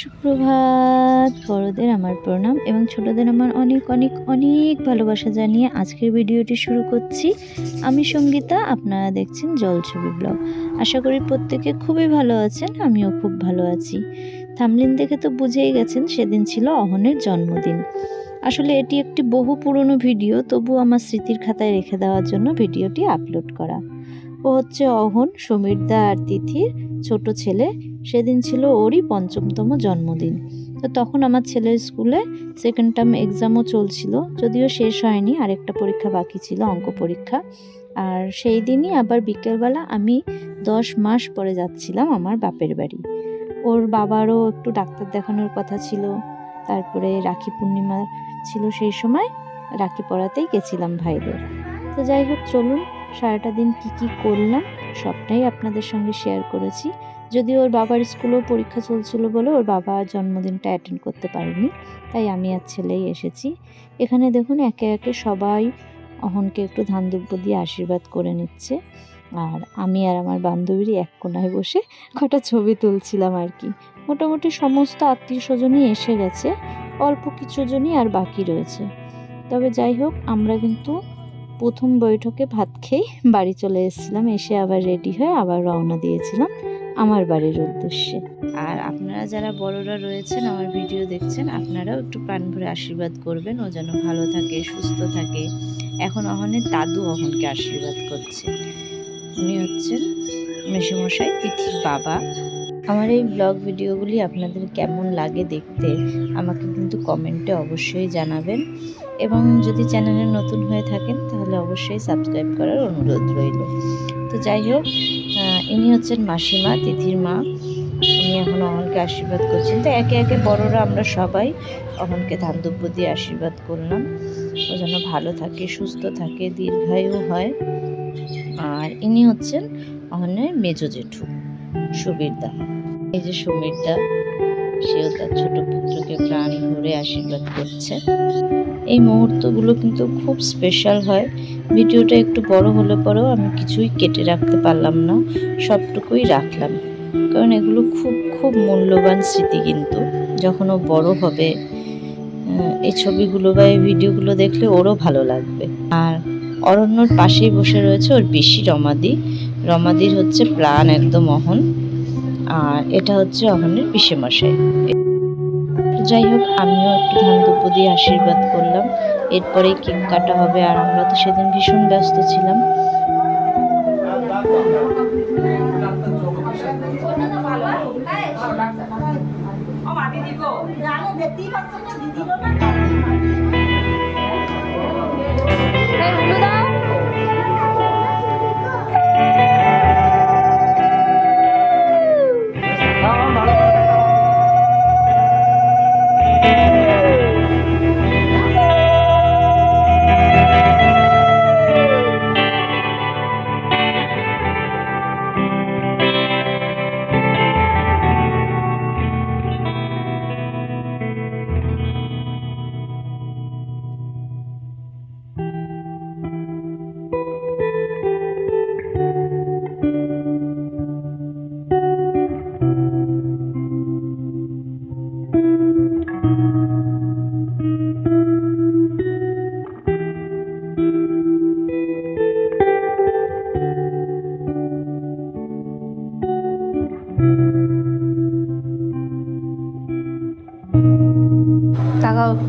সুপ্রভাত, বড়দের আমার প্রণাম এবং ছোটদের আমার অনেক অনেক অনেক ভালোবাসা জানিয়ে আজকের ভিডিওটি শুরু করছি। আমি সঙ্গীতা, আপনারা দেখছেন জলছবি ব্লগ। আশা করি প্রত্যেকে খুবই ভালো আছেন, আমিও খুব ভালো আছি। থামলিন দেখে তো বুঝেই গেছেন, সেদিন ছিল অহনের জন্মদিন। আসলে এটি একটি বহু পুরনো ভিডিও তবু আমার স্মৃতির খাতায় রেখে দেওয়ার জন্য ভিডিওটি আপলোড করা। ও হচ্ছে অহন, সমীরদা আর তিথির ছোট ছেলে। সেদিন ছিল ওরই পঞ্চমতম জন্মদিন। তো তখন আমার ছেলের স্কুলে সেকেন্ড টার্ম এক্সামও চলছিল, যদিও শেষ হয়নি, আরেকটা পরীক্ষা বাকি ছিল, অঙ্ক পরীক্ষা। আর সেই দিনই আবার বিকেলবেলা আমি দশ মাস পরে যাচ্ছিলাম আমার বাপের বাড়ি। ওর বাবারও একটু ডাক্তার দেখানোর কথা ছিল, তারপরে রাখি পূর্ণিমা ছিল সেই সময়, রাখি পড়াতেই গেছিলাম ভাইদের। তো যাই হোক, চলুন সারাটা দিন কি কি করলাম, সবটাই আপনাদের সঙ্গে শেয়ার করেছি। যদি ওর বাবার স্কুলেও পরীক্ষা চলছিল বলে ওর বাবা জন্মদিনটা অ্যাটেন্ড করতে পারেনি, তাই আমি আর ছেলেই এসেছি। এখানে দেখুন একে একে সবাই অহনকে একটু ধান দুব্য দিয়ে আশীর্বাদ করে নিচ্ছে। আর আমি আর আমার বান্ধবীরই এক কোনায় বসে কটা ছবি তুলছিলাম আর কি। মোটামুটি সমস্ত আত্মীয় স্বজনই এসে গেছে, অল্প কিছু জনই আর বাকি রয়েছে। তবে যাই হোক, আমরা কিন্তু প্রথম বৈঠকে ভাত খেয়ে বাড়ি চলে এসেছিলাম, এসে আবার রেডি হয়ে আবার রওনা দিয়েছিলাম আমার বাড়ির উদ্দেশ্যে। আর আপনারা যারা বড়রা রয়েছেন, আমার ভিডিও দেখছেন, আপনারাও একটু প্রাণ ভরে আশীর্বাদ করবেন ও যেন ভালো থাকে, সুস্থ থাকে। এখন অহনের দাদু অহনকে আশীর্বাদ করছে। উনি হচ্ছেন মেসুমশাই তিথির বাবা। আমার এই ব্লগ ভিডিওগুলি আপনাদের কেমন লাগে দেখতে, আমাকে কিন্তু কমেন্টে অবশ্যই জানাবেন। এবং যদি চ্যানেলে নতুন হয়ে থাকেন, তাহলে অবশ্যই সাবস্ক্রাইব করার অনুরোধ রইল। তো যাই হোক ইনি হচ্ছেন মাসিমা, তিথির মা। উনি এখন অহনকে আশীর্বাদ করছেন। তো একে একে বড়রা আমরা সবাই অহনকে ধান দিয়ে আশীর্বাদ করলাম। ও যেন ভালো থাকে, সুস্থ থাকে, দীর্ঘায়ু হয়। আর ইনি হচ্ছেন অহনের মেজ জেঠু। সুবীরদা। এই যে সুবীরদা, সেও তার ছোট পুত্রকে প্রাণ ভরে আশীর্বাদ করছে। এই মুহূর্তগুলো কিন্তু খুব স্পেশাল হয়। ভিডিওটা একটু বড় হলে পরেও আমি কিছুই কেটে রাখতে পারলাম না, সবটুকুই রাখলাম। কারণ এগুলো খুব খুব মূল্যবান স্মৃতি কিন্তু। যখন ও বড় হবে এই ছবিগুলো বা এই ভিডিওগুলো দেখলে ওরও ভালো লাগবে। আর অরণ্যর পাশেই বসে রয়েছে ওর বেশি রমাদি। রমাদির হচ্ছে প্রাণ একদম অহন। আর এটা হচ্ছে অহনের পিসেমশাই। যাই হোক, আমিও একটু ধান দুব্য দিয়ে আশীর্বাদ করলাম। এরপরে কেক কাটা হবে আর আমরা তো সেদিন ভীষণ ব্যস্ত ছিলাম। তাকাও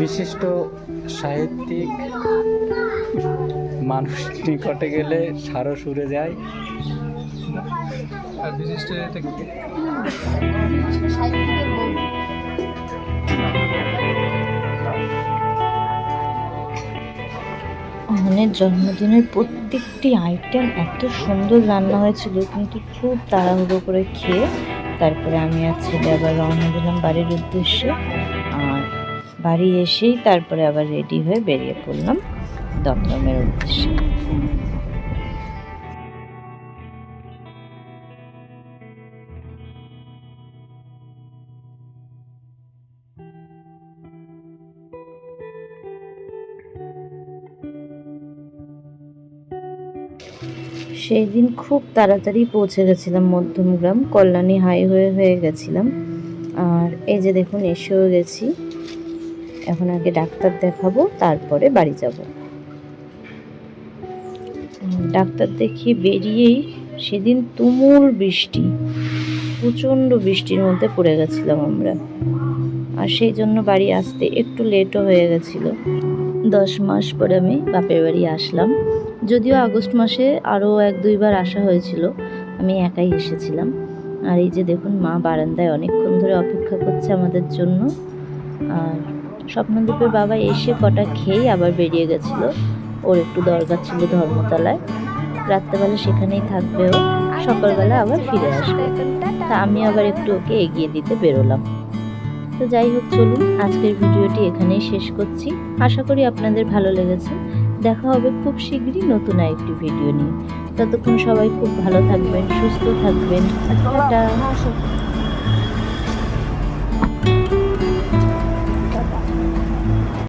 বিশিষ্ট সাহিত্যিক মানুষ নিকটে গেলে সারও সুরে যায়। আর বিশিষ্ট এটা কি? অহনের জন্মদিনের প্রত্যেকটি আইটেম এত সুন্দর রান্না হয়েছিল, কিন্তু খুব তাড়াহুড়ো করে খেয়ে তারপরে আমি আর ছেলে আবার রওনা দিলাম বাড়ির উদ্দেশ্যে। আর বাড়ি এসেই তারপরে আবার রেডি হয়ে বেরিয়ে পড়লাম দমদমের উদ্দেশ্যে। সেই দিন খুব তাড়াতাড়ি পৌঁছে গেছিলাম মধ্যমগ্রাম কল্যাণী হাইওয়ে হয়ে গেছিলাম। আর এই যে দেখুন, এসেও গেছি। এখন আগে ডাক্তার দেখাবো, তারপরে বাড়ি যাব। ডাক্তার দেখিয়ে বেরিয়েই সেদিন তুমুল বৃষ্টি, প্রচণ্ড বৃষ্টির মধ্যে পড়ে গেছিলাম আমরা। আর সেই জন্য বাড়ি আসতে একটু লেটও হয়ে গেছিল। দশ মাস পরে আমি বাপের বাড়ি আসলাম। যদিও আগস্ট মাসে আরও এক দুইবার আসা হয়েছিল, আমি একাই এসেছিলাম। আর এই যে দেখুন, মা বারান্দায় অনেকক্ষণ ধরে অপেক্ষা করছে আমাদের জন্য। আর স্বপ্নদীপের বাবা এসে কটা খেয়েই আবার বেরিয়ে গেছিল। ওর একটু দরকার ছিল ধর্মতলায়। রাত্রেবেলা সেখানেই থাকবে ও। সকালবেলা আবার ফিরে আসবে। তা আমি আবার একটু ওকে এগিয়ে দিতে বেরোলাম। তো যাই হোক, চলুন, আজকের ভিডিওটি এখানেই শেষ করছি। আশা করি আপনাদের ভালো লেগেছে। দেখা হবে খুব শীঘ্রই নতুন আরেকটি ভিডিও নিয়ে। ততক্ষণ সবাই খুব ভালো থাকবেন সুস্থ থাকবেন। টাটা।